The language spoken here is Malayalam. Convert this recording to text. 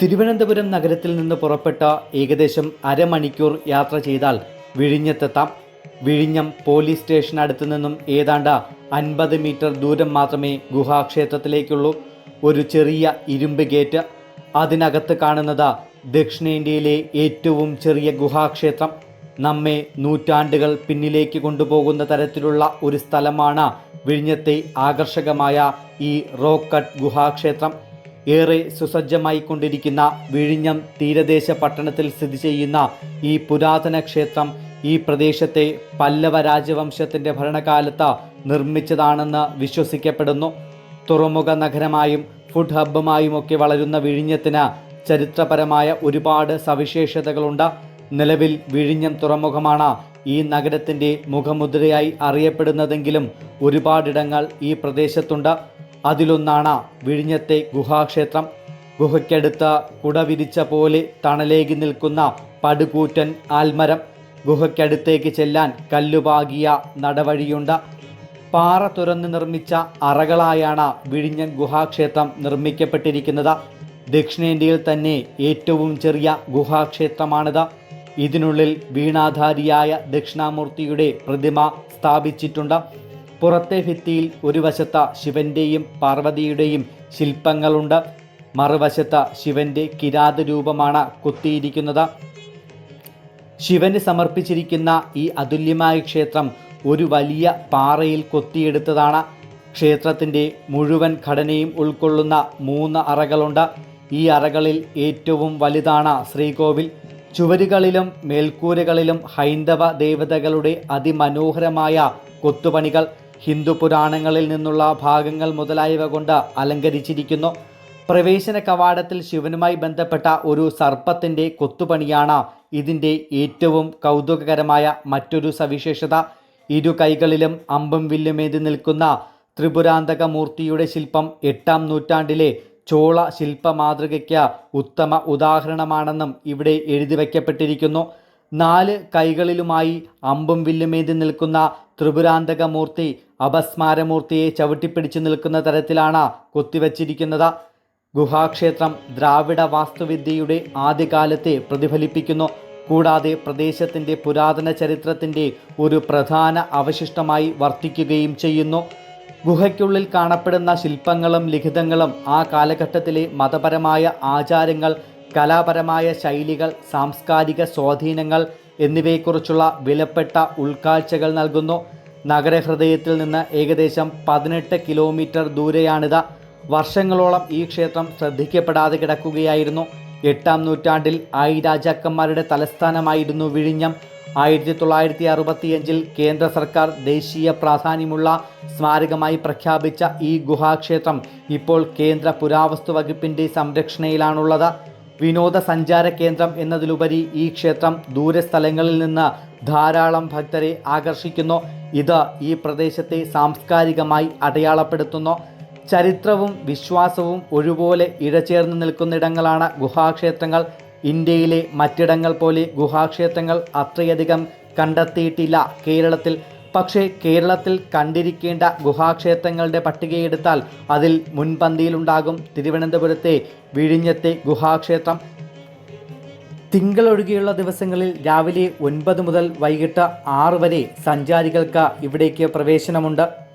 തിരുവനന്തപുരം നഗരത്തിൽ നിന്ന് പുറപ്പെട്ട ഏകദേശം അരമണിക്കൂർ യാത്ര ചെയ്താൽ വിഴിഞ്ഞത്തെത്താം. വിഴിഞ്ഞം പോലീസ് സ്റ്റേഷനടുത്ത് നിന്നും ഏതാണ്ട് അൻപത് മീറ്റർ ദൂരം മാത്രമേ ഗുഹാക്ഷേത്രത്തിലേക്കുള്ളൂ. ഒരു ചെറിയ ഇരുമ്പ് ഗേറ്റ്. അതിനകത്ത് കാണുന്നത് ദക്ഷിണേന്ത്യയിലെ ഏറ്റവും ചെറിയ ഗുഹാക്ഷേത്രം. നമ്മെ നൂറ്റാണ്ടുകൾ പിന്നിലേക്ക് കൊണ്ടുപോകുന്ന തരത്തിലുള്ള ഒരു സ്ഥലമാണ് വിഴിഞ്ഞത്തെ ആകർഷകമായ ഈ റോക്കട്ട് ഗുഹാക്ഷേത്രം. ഏറെ സുസജ്ജമായി കൊണ്ടിരിക്കുന്ന വിഴിഞ്ഞം തീരദേശ പട്ടണത്തിൽ സ്ഥിതി ചെയ്യുന്ന ഈ പുരാതന ക്ഷേത്രം ഈ പ്രദേശത്തെ പല്ലവ രാജവംശത്തിന്റെ ഭരണകാലത്ത് നിർമ്മിച്ചതാണെന്ന് വിശ്വസിക്കപ്പെടുന്നു. തുറമുഖ നഗരമായും ഫുഡ് ഹബ്ബുമായും ഒക്കെ വളരുന്ന വിഴിഞ്ഞത്തിന് ചരിത്രപരമായ ഒരുപാട് സവിശേഷതകളുണ്ട്. നിലവിൽ വിഴിഞ്ഞം തുറമുഖമാണ് ഈ നഗരത്തിന്റെ മുഖമുദ്രയായി അറിയപ്പെടുന്നതെങ്കിലും ഒരുപാടിടങ്ങൾ ഈ പ്രദേശത്തുണ്ട്. അതിലൊന്നാണ് വിഴിഞ്ഞത്തെ ഗുഹാക്ഷേത്രം. ഗുഹയ്ക്കടുത്ത് കുടവിരിച്ച പോലെ തണലേകി നിൽക്കുന്ന പടുകൂറ്റൻ ആൽമരം. ഗുഹയ്ക്കടുത്തേക്ക് ചെല്ലാൻ കല്ലുപാകിയ നടവഴിയുണ്ട്. പാറ തുറന്ന് നിർമ്മിച്ച അറകളായാണ് വിഴിഞ്ഞൻ ഗുഹാക്ഷേത്രം നിർമ്മിക്കപ്പെട്ടിരിക്കുന്നത്. ദക്ഷിണേന്ത്യയിൽ തന്നെ ഏറ്റവും ചെറിയ ഗുഹാക്ഷേത്രമാണിത്. ഇതിനുള്ളിൽ വീണാധാരിയായ ദക്ഷിണാമൂർത്തിയുടെ പ്രതിമ സ്ഥാപിച്ചിട്ടുണ്ട്. പുറത്തെ ഭിത്തിയിൽ ഒരു വശത്ത ശിവന്റെയും പാർവതിയുടെയും ശില്പങ്ങളുണ്ട്. മറുവശത്ത ശിവന്റെ കിരാത രൂപമാണ് കൊത്തിയിരിക്കുന്നത്. ശിവന് സമർപ്പിച്ചിരിക്കുന്ന ഈ അതുല്യമായ ക്ഷേത്രം ഒരു വലിയ പാറയിൽ കൊത്തിയെടുത്തതാണ്. ക്ഷേത്രത്തിന്റെ മുഴുവൻ ഘടനയും ഉൾക്കൊള്ളുന്ന മൂന്ന് അറകളുണ്ട്. ഈ അറകളിൽ ഏറ്റവും വലുതാണ് ശ്രീകോവിൽ. ചുവരുകളിലും മേൽക്കൂരകളിലും ഹൈന്ദവ ദേവതകളുടെ അതിമനോഹരമായ കൊത്തുപണികൾ. ഹിന്ദു പുരാണങ്ങളിൽ നിന്നുള്ള ഭാഗങ്ങൾ മുതലായവ കൊണ്ട് അലങ്കരിച്ചിരിക്കുന്നു. പ്രവേശന കവാടത്തിൽ ശിവനുമായി ബന്ധപ്പെട്ട ഒരു സർപ്പത്തിന്റെ കൊത്തുപണിയാണ് ഇതിന്റെ ഏറ്റവും കൗതുകകരമായ മറ്റൊരു സവിശേഷത. ഇരു കൈകളിലും അമ്പും വില്ലുമേതി നിൽക്കുന്ന ത്രിപുരാന്തക മൂർത്തിയുടെ ശില്പം എട്ടാം നൂറ്റാണ്ടിലെ ചോള ശില്പ മാതൃകയ്ക്ക് ഉത്തമ ഉദാഹരണമാണെന്നും ഇവിടെ എഴുതി വയ്ക്കപ്പെട്ടിരിക്കുന്നു. നാല് കൈകളിലുമായി അമ്പും വില്ലുമേന്തി നിൽക്കുന്ന ത്രിപുരാന്തകമൂർത്തി അപസ്മാരമൂർത്തിയെ ചവിട്ടിപ്പിടിച്ചു നിൽക്കുന്ന തരത്തിലാണ് കൊത്തിവച്ചിരിക്കുന്നത്. ഗുഹാക്ഷേത്രം ദ്രാവിഡ വാസ്തുവിദ്യയുടെ ആദ്യകാലത്തെ പ്രതിഫലിപ്പിക്കുന്നു. കൂടാതെ പ്രദേശത്തിന്റെ പുരാതന ചരിത്രത്തിന്റെ ഒരു പ്രധാന അവശിഷ്ടമായി വർത്തിക്കുകയും ചെയ്യുന്നു. ഗുഹയ്ക്കുള്ളിൽ കാണപ്പെടുന്ന ശില്പങ്ങളും ലിഖിതങ്ങളും ആ കാലഘട്ടത്തിലെ മതപരമായ ആചാരങ്ങൾ കലാപരമായ ശൈലികൾ സാംസ്കാരിക സ്വാധീനങ്ങൾ എന്നിവയെക്കുറിച്ചുള്ള വിലപ്പെട്ട ഉൾക്കാഴ്ചകൾ നൽകുന്നു. നഗരഹൃദയത്തിൽ നിന്ന് ഏകദേശം പതിനെട്ട് കിലോമീറ്റർ ദൂരെയാണിത്. വർഷങ്ങളോളം ഈ ക്ഷേത്രം ശ്രദ്ധിക്കപ്പെടാതെ കിടക്കുകയായിരുന്നു. എട്ടാം നൂറ്റാണ്ടിൽ ആയി രാജാക്കന്മാരുടെ തലസ്ഥാനമായിരുന്നു വിഴിഞ്ഞം. ആയിരത്തി തൊള്ളായിരത്തി അറുപത്തിയഞ്ചിൽ കേന്ദ്ര സർക്കാർ ദേശീയ പ്രാധാന്യമുള്ള സ്മാരകമായി പ്രഖ്യാപിച്ച ഈ ഗുഹാക്ഷേത്രം ഇപ്പോൾ കേന്ദ്ര പുരാവസ്തു വകുപ്പിന്റെ സംരക്ഷണയിലാണുള്ളത്. വിനോദസഞ്ചാര കേന്ദ്രം എന്നതിലുപരി ഈ ക്ഷേത്രം ദൂരസ്ഥലങ്ങളിൽ നിന്ന് ധാരാളം ഭക്തരെ ആകർഷിക്കുന്നു. ഇത് ഈ പ്രദേശത്തെ സാംസ്കാരികമായി അടയാളപ്പെടുത്തുന്നു. ചരിത്രവും വിശ്വാസവും ഒരുപോലെ ഇഴചേർന്ന് നിൽക്കുന്നിടങ്ങളാണ് ഗുഹാക്ഷേത്രങ്ങൾ. ഇന്ത്യയിലെ മറ്റിടങ്ങൾ പോലെ ഗുഹാക്ഷേത്രങ്ങൾ അത്രയധികം കണ്ടെത്തിയിട്ടില്ല കേരളത്തിൽ. പക്ഷേ കേരളത്തിൽ കണ്ടിരിക്കേണ്ട ഗുഹാക്ഷേത്രങ്ങളുടെ പട്ടികയെടുത്താൽ അതിൽ മുൻപന്തിയിലുണ്ടാകും തിരുവനന്തപുരത്തെ വിഴിഞ്ഞത്തെ ഗുഹാക്ഷേത്രം. തിങ്കൾ ഒഴികെയുള്ള ദിവസങ്ങളിൽ രാവിലെ ഒൻപത് മുതൽ വൈകിട്ട് ആറ് വരെ സഞ്ചാരികൾക്ക് ഇവിടേക്ക് പ്രവേശനമുണ്ട്.